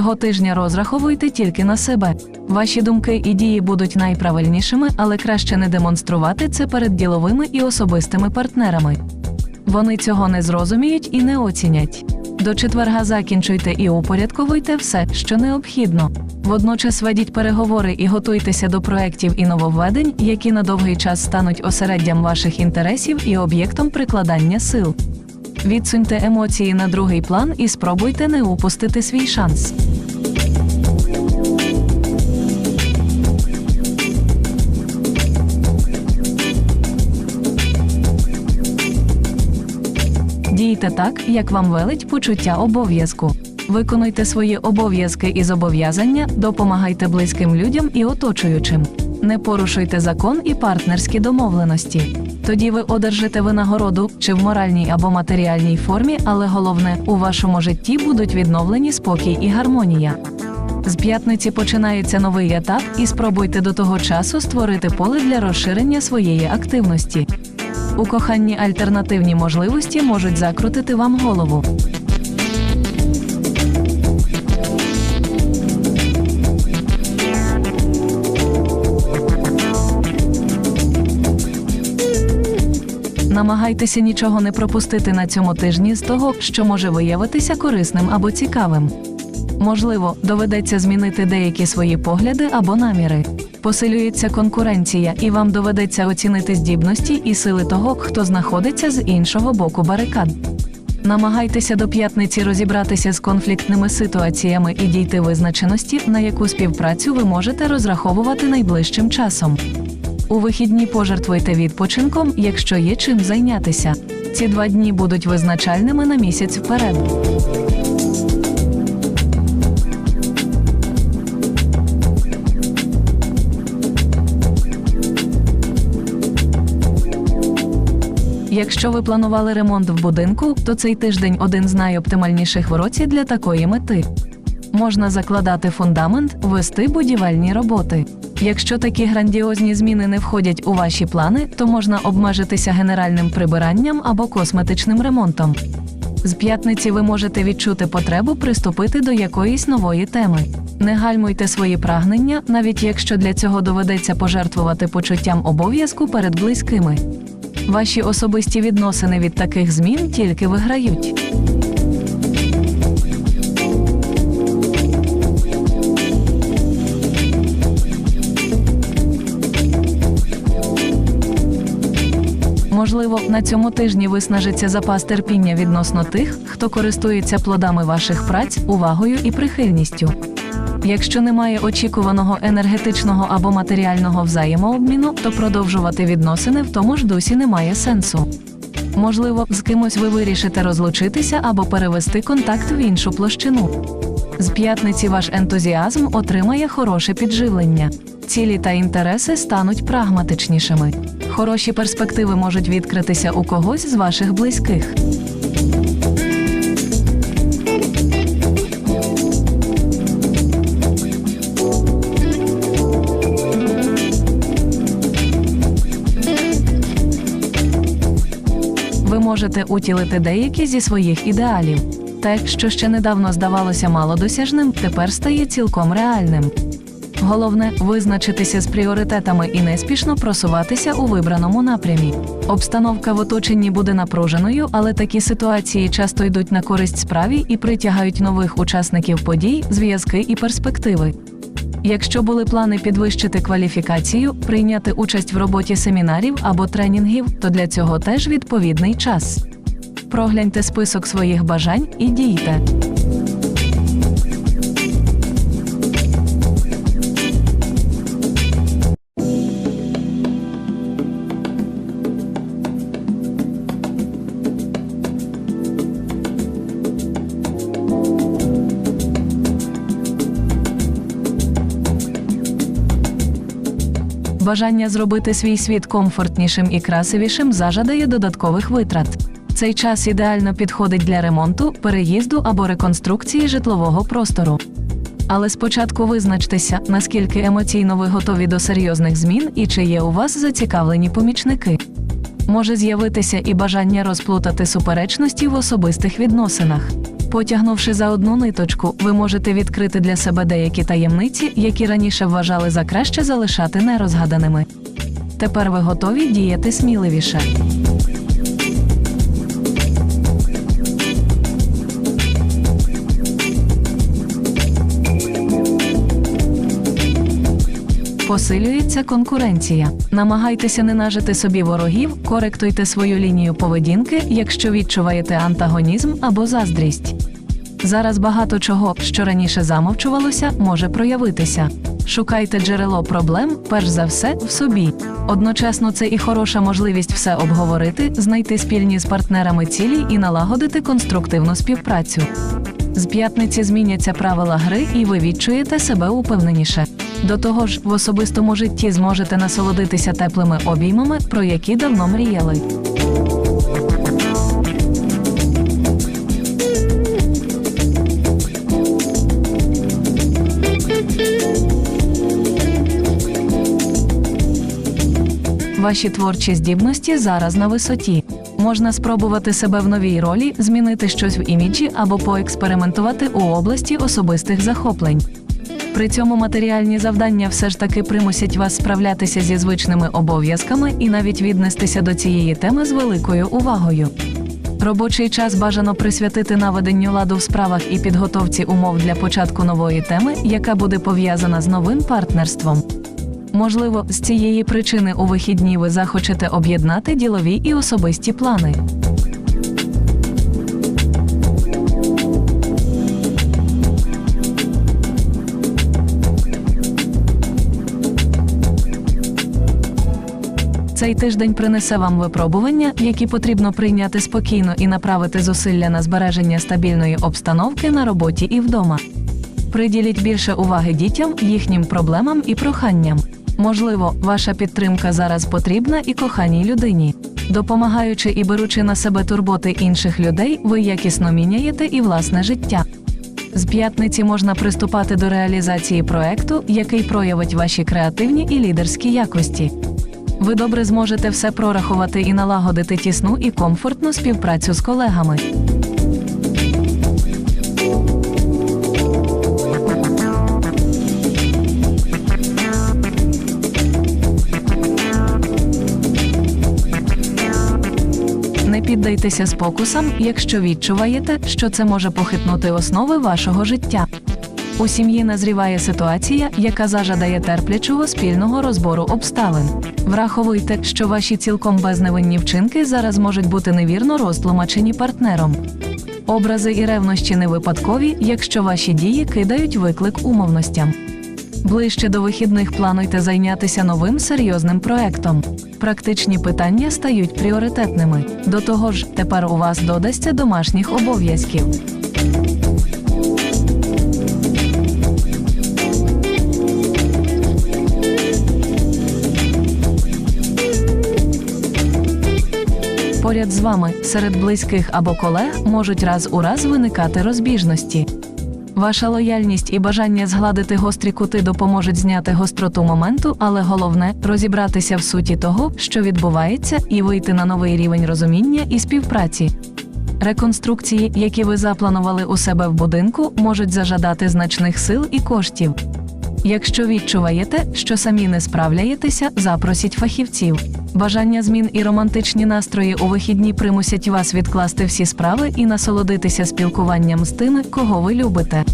Цього тижня розраховуйте тільки на себе. Ваші думки і дії будуть найправильнішими, але краще не демонструвати це перед діловими і особистими партнерами. Вони цього не зрозуміють і не оцінять. До четверга закінчуйте і упорядковуйте все, що необхідно. Водночас ведіть переговори і готуйтеся до проєктів і нововведень, які на довгий час стануть осереддям ваших інтересів і об'єктом прикладання сил. Відсуньте емоції на другий план і спробуйте не упустити свій шанс. Дійте так, як вам велить почуття обов'язку. Виконуйте свої обов'язки і зобов'язання, допомагайте близьким людям і оточуючим. Не порушуйте закон і партнерські домовленості. Тоді ви одержите винагороду чи в моральній або матеріальній формі, але головне, у вашому житті будуть відновлені спокій і гармонія. З п'ятниці починається новий етап, і спробуйте до того часу створити поле для розширення своєї активності. У коханні альтернативні можливості можуть закрутити вам голову. Намагайтеся нічого не пропустити на цьому тижні з того, що може виявитися корисним або цікавим. Можливо, доведеться змінити деякі свої погляди або наміри. Посилюється конкуренція, і вам доведеться оцінити здібності і сили того, хто знаходиться з іншого боку барикад. Намагайтеся до п'ятниці розібратися з конфліктними ситуаціями і дійти визначеності, на яку співпрацю ви можете розраховувати найближчим часом. У вихідні пожертвуйте відпочинком, якщо є чим зайнятися. Ці два дні будуть визначальними на місяць вперед. Якщо ви планували ремонт в будинку, то цей тиждень один з найоптимальніших в році для такої мети. Можна закладати фундамент, вести будівельні роботи. Якщо такі грандіозні зміни не входять у ваші плани, то можна обмежитися генеральним прибиранням або косметичним ремонтом. З п'ятниці ви можете відчути потребу приступити до якоїсь нової теми. Не гальмуйте свої прагнення, навіть якщо для цього доведеться пожертвувати почуттям обов'язку перед близькими. Ваші особисті відносини від таких змін тільки виграють. Можливо, на цьому тижні виснажиться запас терпіння відносно тих, хто користується плодами ваших праць, увагою і прихильністю. Якщо немає очікуваного енергетичного або матеріального взаємообміну, то продовжувати відносини в тому ж дусі немає сенсу. Можливо, з кимось ви вирішите розлучитися або перевести контакт в іншу площину. З п'ятниці ваш ентузіазм отримає хороше підживлення. Цілі та інтереси стануть прагматичнішими. Хороші перспективи можуть відкритися у когось з ваших близьких. ви можете утілити деякі зі своїх ідеалів. Те, що ще недавно здавалося малодосяжним, тепер стає цілком реальним. Головне визначитися з пріоритетами і неспішно просуватися у вибраному напрямі. Обстановка в оточенні буде напруженою, але такі ситуації часто йдуть на користь справі і притягають нових учасників подій, зв'язки і перспективи. Якщо були плани підвищити кваліфікацію, прийняти участь в роботі семінарів або тренінгів, то для цього теж відповідний час. Прогляньте список своїх бажань і дійте. Бажання зробити свій світ комфортнішим і красивішим зажадає додаткових витрат. Цей час ідеально підходить для ремонту, переїзду або реконструкції житлового простору. Але спочатку визначтеся, наскільки емоційно ви готові до серйозних змін і чи є у вас зацікавлені помічники. Може з'явитися і бажання розплутати суперечності в особистих відносинах. Потягнувши за одну ниточку, ви можете відкрити для себе деякі таємниці, які раніше вважали за краще залишати нерозгаданими. Тепер ви готові діяти сміливіше. Посилюється конкуренція. Намагайтеся не нажити собі ворогів, коректуйте свою лінію поведінки, якщо відчуваєте антагонізм або заздрість. Зараз багато чого, що раніше замовчувалося, може проявитися. Шукайте джерело проблем, перш за все, в собі. Одночасно це і хороша можливість все обговорити, знайти спільні з партнерами цілі і налагодити конструктивну співпрацю. З п'ятниці зміняться правила гри, і ви відчуєте себе упевненіше. До того ж, в особистому житті зможете насолодитися теплими обіймами, про які давно мріяли. Ваші творчі здібності зараз на висоті. Можна спробувати себе в новій ролі, змінити щось в іміджі або поекспериментувати у області особистих захоплень. При цьому матеріальні завдання все ж таки примусять вас справлятися зі звичними обов'язками і навіть віднестися до цієї теми з великою увагою. Робочий час бажано присвятити наведенню ладу в справах і підготовці умов для початку нової теми, яка буде пов'язана з новим партнерством. Можливо, з цієї причини у вихідні ви захочете об'єднати ділові і особисті плани. Цей тиждень принесе вам випробування, які потрібно прийняти спокійно і направити зусилля на збереження стабільної обстановки на роботі і вдома. Приділіть більше уваги дітям, їхнім проблемам і проханням. Можливо, ваша підтримка зараз потрібна і коханій людині. Допомагаючи і беручи на себе турботи інших людей, ви якісно міняєте і власне життя. З п'ятниці можна приступати до реалізації проекту, який проявить ваші креативні і лідерські якості. Ви добре зможете все прорахувати і налагодити тісну і комфортну співпрацю з колегами. Не піддайтеся спокусам, якщо відчуваєте, що це може похитнути основи вашого життя. У сім'ї назріває ситуація, яка зажадає терплячого спільного розбору обставин. Враховуйте, що ваші цілком безневинні вчинки зараз можуть бути невірно розтлумачені партнером. Образи і ревнощі не випадкові, якщо ваші дії кидають виклик умовностям. Ближче до вихідних плануйте зайнятися новим серйозним проектом. Практичні питання стають пріоритетними. До того ж, тепер у вас додасться домашніх обов'язків. Поряд з вами, серед близьких або колег, можуть раз у раз виникати розбіжності. Ваша лояльність і бажання згладити гострі кути допоможуть зняти гостроту моменту, але головне розібратися в суті того, що відбувається, і вийти на новий рівень розуміння і співпраці. Реконструкції, які ви запланували у себе в будинку, можуть зажадати значних сил і коштів. Якщо відчуваєте, що самі не справляєтеся, запросіть фахівців. Бажання змін і романтичні настрої у вихідні примусять вас відкласти всі справи і насолодитися спілкуванням з тими, кого ви любите.